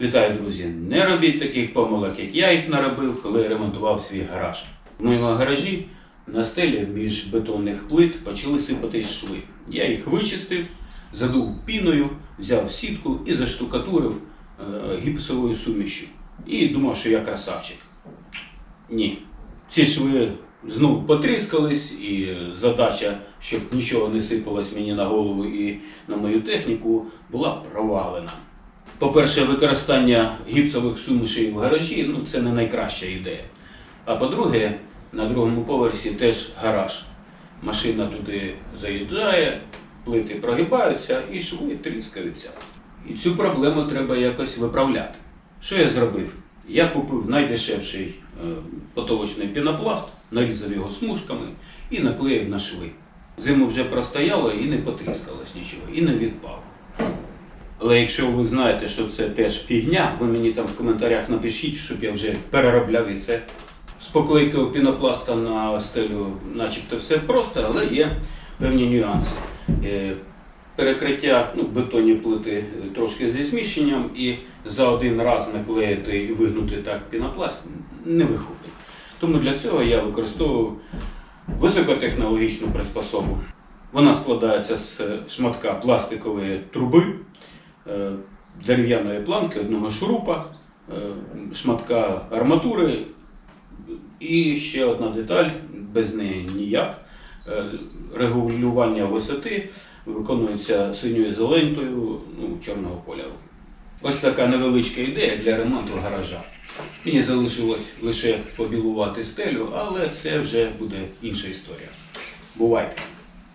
Вітаю, друзі! Не робіть таких помилок, як я їх наробив, коли ремонтував свій гараж. В моєму гаражі на стелі між бетонних плит почали сипатись шви. Я їх вичистив, задув піною, взяв сітку і заштукатурив е, гіпсовою сумішю. І думав, що я красавчик. Ні. Ці шви знов потріскались, і задача, щоб нічого не сипалось мені на голову і на мою техніку, була провалена. По-перше, використання гіпсових сумішей в гаражі ну, це не найкраща ідея. А по-друге, на другому поверсі теж гараж. Машина туди заїжджає, плити прогибаються і шви тріскаються. І цю проблему треба якось виправляти. Що я зробив? Я купив найдешевший е, потолочний пінопласт, нарізав його смужками і наклеїв на шви. Зиму вже простояло і не потріскалось нічого, і не відпало. Але якщо ви знаєте, що це теж фігня, ви мені там в коментарях напишіть, щоб я вже переробляв і це. З поклейкою пінопласта на стелю начебто все просто, але є певні нюанси. Е, Перекриття ну, бетонні плити е, трошки зі зміщенням і за один раз наклеїти і вигнути так пінопласт не виходить. Тому для цього я використовую високотехнологічну приспособу. Вона складається з шматка пластикової труби, дерев'яної планки, одного шурупа, е, шматка арматури і ще одна деталь, без неї ніяк. Е, Регулювання висоти виконується синьою зелентою ну, чорного кольору. Ось така невеличка ідея для ремонту гаража. Мені залишилось лише побілувати стелю, але це вже буде інша історія. Бувайте!